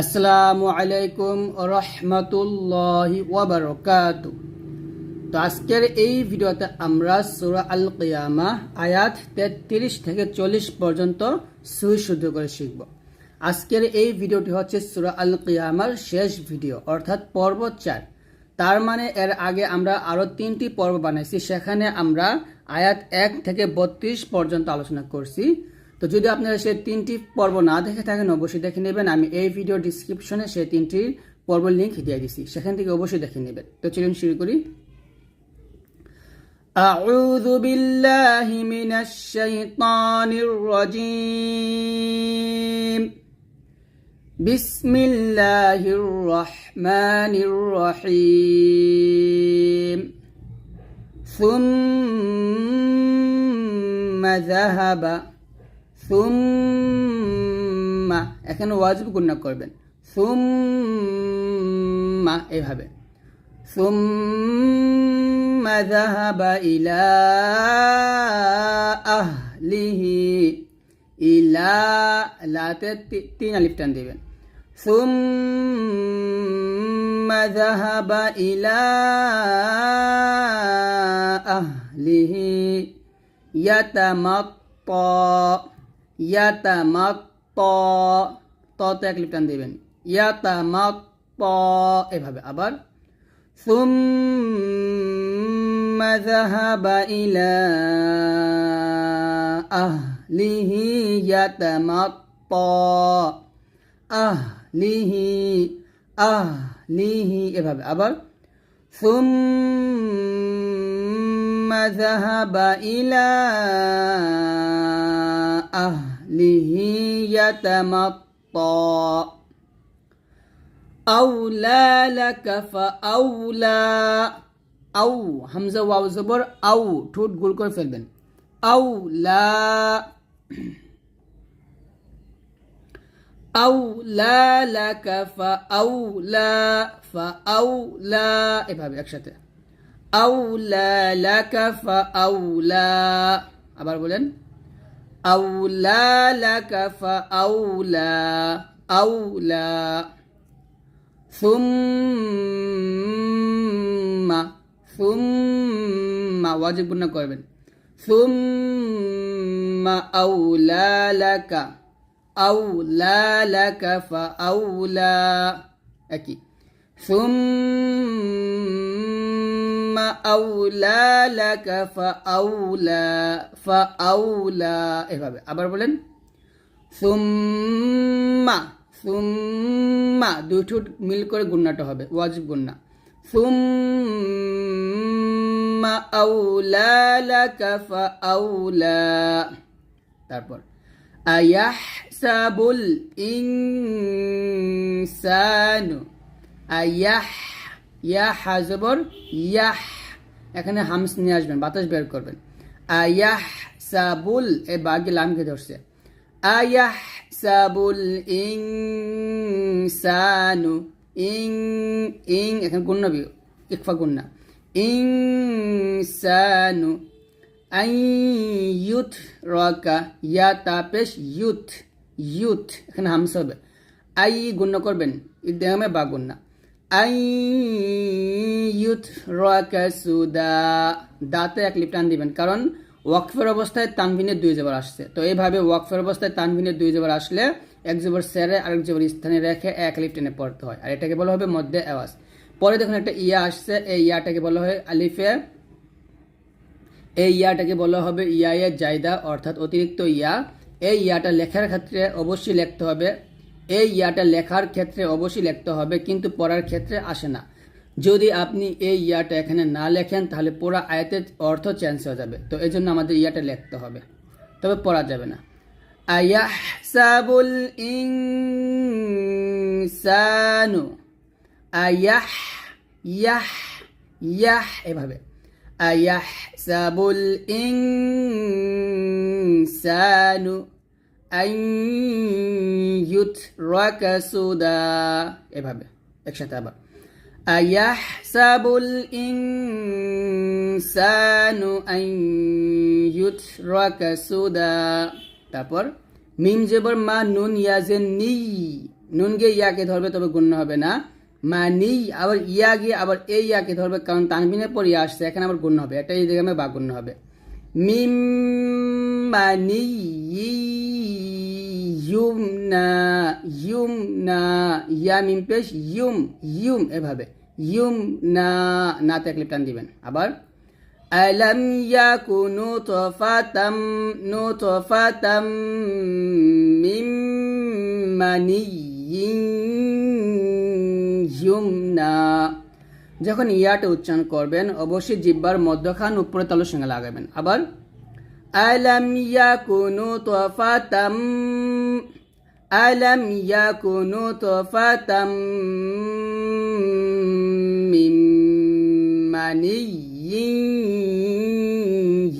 আসসালামু আলাইকুম রহমতুল্লাহি ওয়াবারকাত তো আজকের এই ভিডিওতে আমরা সুরা আল কিয়ামা আয়াত তেত্রিশ থেকে চল্লিশ পর্যন্ত সুই শুদ্ধ করে শিখব। আজকের এই ভিডিওটি হচ্ছে সুরা আল কিয়ামার শেষ ভিডিও, অর্থাৎ পর্ব চার। তার মানে এর আগে আমরা আরও তিনটি পর্ব বানাইছি, সেখানে আমরা আয়াত এক থেকে বত্রিশ পর্যন্ত আলোচনা করছি। তো যদি আপনারা সেই তিনটি পর্ব না দেখে থাকেন অবশ্যই দেখে নেবেন আমি এই ভিডিও ডিসক্রিপশনে সেই তিনটি পর্ব লিঙ্ক দিয়ে দিছি সেখান থেকে অবশ্যই দেখে নেবেন তো চলুন শুরু করি أعوذ بالله من الشيطان الرجيم بسم الله الرحمن الرحيم ثم ذهب সুম্মা, এখানে ওয়াজিব গুণনা করবেন। সুম্মা, এভাবে। সুম্মা যাহাবা ইলা আহলিহি, ইলা লাতে তিন আলিফ টান দিবেন। সুম্মা যাহাবা ইলা আহলিহি, ইয়াতামাত্তা। يتمطى ততে এক লিপ টান দিবেন ইয়াতামাত্তা এভাবে আবার ثم ذهب إلى أهله يتمطى أهله أهله এভাবে আবার ثم ذهب إلى أهله يتمطى أولى لك فأولى আউ হামজা ওয়াও জবর আউ ঠোঁট গোল করে ফেলবেন আউলা আউলা লাকা ফাআউলা ফাআউলা এভাবে একসাথে আউলা লাকা ফাআউলা আবার বলেন আউলা লাকা ফাআউলা আউলা ثم ثم ওয়াজিব গুণা করবেন ثم أولى لك أولى لك فأولى একই ثم ثم আউলা লাকা ফাআউলা এভাবে আবার বলেন সুম্মা সুম্মা দুই ঠুট মিল করে গুন্নাটা হবে, ওয়াজিব গুন্না সুম্মা আউলা লাকা ফাআউলা তারপর আয়াহসাবুল ইনসানু আয়াহ ইয়া হাজবর, ইয়াহ। এখানে হামস নিয়ে আসবেন, বাতাস বের করবেন। আয়াহ সাবুল এ বাগে লামকে ধরছে আয়াহ সাবুল ইনসানু ইং ইং, এখানে গুণ্য বি ইকফা গুণ্না ইনসানু আই ইউথ রকা, ইয়া তাপেশ ইউথ ইউথ, এখানে হামস হবে। আই গুণ্য করবেন ইদেহমে বা গুণ্না আই ইউথ রকা সুদা। দাঁতে এক লিপ টান দিবেন, কারণ ওয়াকফের অবস্থায় তানভিনের দুই জবর আসছে। তো এইভাবে ওয়াকফের অবস্থায় তানভিনের দুই জবর আসলে এক জবর স্যারে আরেক জবর স্থানে রেখে এক লিফ টেনে পড়তে হয়, আর এটাকে বলা হবে মধ্যে আওয়াজ। পরে দেখুন একটা ইয়া আসছে, এই ইয়াটাকে বলা হয় আলিফে। এই ইয়াটাকে বলা হবে ইয়া জায়দা, অর্থাৎ অতিরিক্ত ইয়া। এই ইয়াটা লেখার ক্ষেত্রে অবশ্যই লিখতে হবে এই ইয়াটা লেখার ক্ষেত্রে অবশ্যই লিখতে হবে, কিন্তু পড়ার ক্ষেত্রে আসে না। যদি আপনি এই ইয়াটা এখানে না লেখেন, তাহলে পুরো আয়াতের অর্থ চেঞ্জ হয়ে যাবে। তো এই জন্য আমাদের ইয়াটা লিখতে হবে। তবে পড়া যাবে না। আয়াহসাবুল ইনসানু। আয়াহ, ইয়াহ ইয়াহ এভাবে। আয়াহসাবুল ইনসানু। আন ইউতরাকা সুদা এভাবে একসাথে আবার أيحسب الإنسان أن يترك سدى তারপর মিম জবর মা নুন ইয়াজেন নি নুন গিয়ে ইয়াকে ধরবে তবে গুণ্য হবে না মানি আবার ইয়া গিয়ে আবার এই ইয়াকে ধরবে কারণ তানবিনের পর ইয়া আসছে এখানে আবার গুণ্য হবে এটা এই জায়গায় বা গুণ্য হবে মিম মানি ইউমনা ইউমনা ইয়া মিম পেশ ইউম ইউম এভাবে ইউম না নাতে ক্লিপ টান দিবেন আবার ألم يكن نطفة نطفة من مني يمنى যখন ইয়াটা উচ্চারণ করবেন অবশ্যই জিব্বার মধ্যখান উপরে তালুর সঙ্গে লাগাবেন আবার আলাম ইয়াকুনু তফাতাম আলাম ইয়াকুনু তফাতাম মিম মানিয়্যিন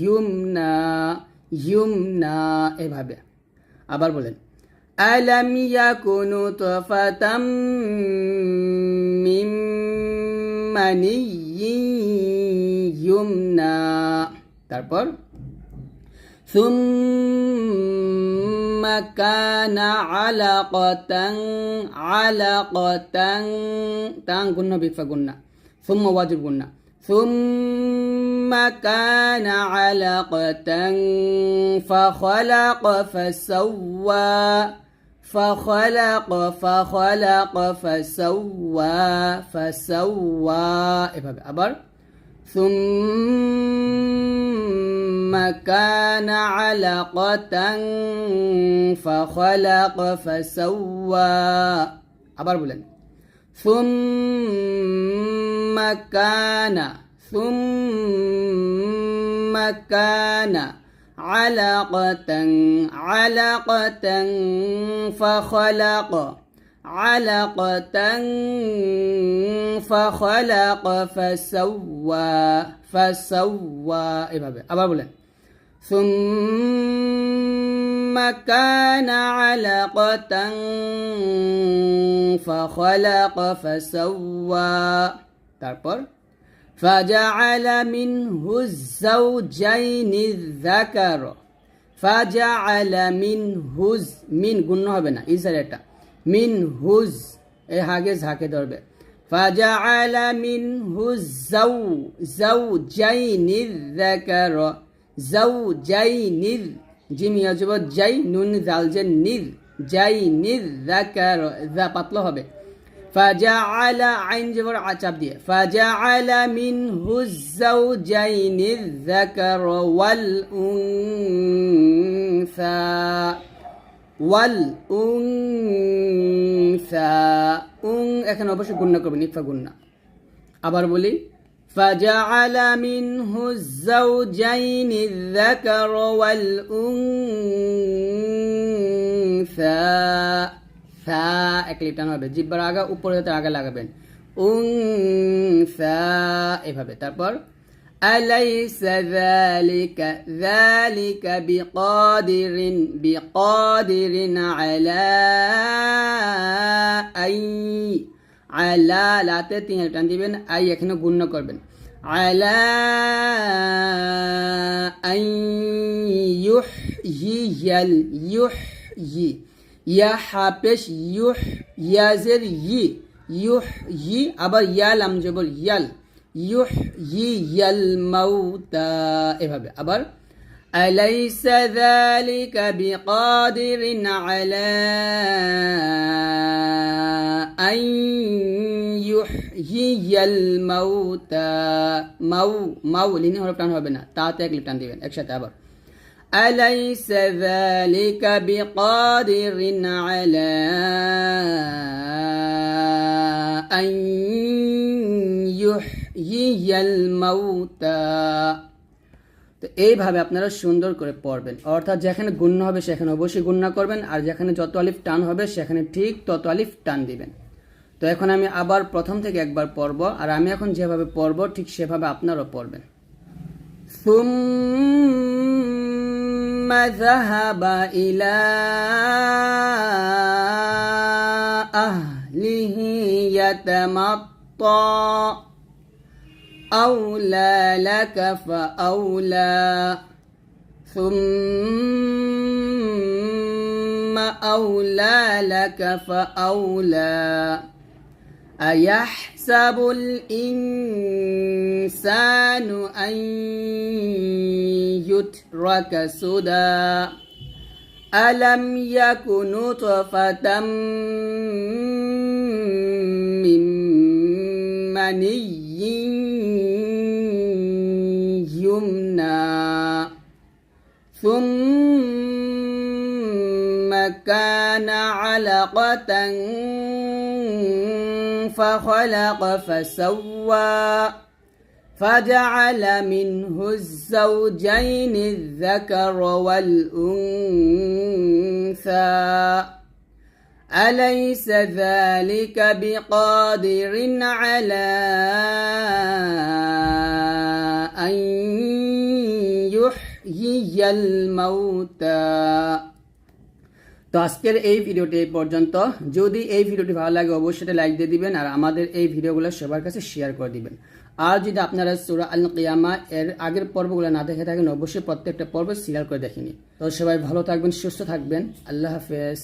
ইউমনা ইউমনা এভাবে আবার বলেন। আলাম ইয়াকুনু তফাতাম মিম মানিয়্যিন ইউমনা তারপর ثم كان علقة علقة تان قلنا بكفى قلنا ثم واجب قلنا ثم كان علقة فخلق فسوى فخلق فخلق فسوى فسوى এভাবে আবার ثم كان علقة فخلق فسوى আবার বলেন ثم كان ثم كان علقة علقة فخلق علقة فخلق فسوى فسوى এভাবে আবার বলেন ثم كان علقة فخلق فسوى তারপর فجعل منه الزوجين الذكر فجعل منه মিন গুণ হবে না ইসার এটা মিন হুজ এ হাগে ঝাঁকে ধরবে فجعل منه الزو زوجين الذكر زوجين জিম ইয়াজব জাই নুন জাল যে নির জাই নির যাকার যা পাতলা হবে فجعل عين جبر عتب دي فجعل منه الزوجين الذكر والأنثى والأنثى উং এখানে অবশ্যই গুণনা করবেন ইফা গুণনা আবার বলি فجعل منه الزوجين الذكر والأنثى ثا এক লিটান হবে জিব্বার আগা উপরে হাতের আগা লাগাবেন উংসা এভাবে তারপর أليس ذلك ذلك بقادر بقادر على أي على লাতে তিন টান দিবেন আই এখানে গুণ করবেন على أن يحيي يحيي ইয়া হাপেশ ইউহ ইয়াজের ই ইউহ ই আবার ইয়াল আমজবর ইয়াল ইউহ ই ইয়াল মাউতা এভাবে আবার أليس ذلك بقادر على أن يحيي الموتى মাউ মাউ লিনি হরফ টান হবে না তাতে এক লিপ টান দিবেন একসাথে আবার أليس ذلك بقادر على أن يحيي الموتى তো এইভাবে আপনারা সুন্দর করে পড়বেন অর্থাৎ যেখানে গুণ্য হবে সেখানে অবশ্যই গুণ্য করবেন আর যেখানে যত আলিফ টান হবে সেখানে ঠিক তত আলিফ টান দিবেন তো এখন আমি আবার প্রথম থেকে একবার পড়ব আর আমি এখন যেভাবে পড়ব ঠিক সেভাবে আপনারাও পড়বেন ثم ذهب إلى أهله يتمطى. أولى لك فأولى. ثم أولى لك فأولى. أيحسب الإنسان أن يترك سدى؟ ألم يك نطفة مني يمنى. ثم كان علقة فخلق فسوى فجعل منه الزوجين الذكر والأنثى. أليس ذلك بقادر على أن يحيي الموتى তো আজকের এই ভিডিওটি এই পর্যন্ত যদি এই ভিডিওটি ভালো লাগে অবশ্যই লাইক দিয়ে দিবেন আর আমাদের এই ভিডিওগুলো সবার কাছে শেয়ার করে দিবেন আর যদি আপনারা সুরা আল কিয়ামা এর আগের পর্বগুলো না দেখে থাকেন অবশ্যই প্রত্যেকটা পর্ব সিরিয়াল করে দেখিনি তো সবাই ভালো থাকবেন সুস্থ থাকবেন আল্লাহ হাফেজ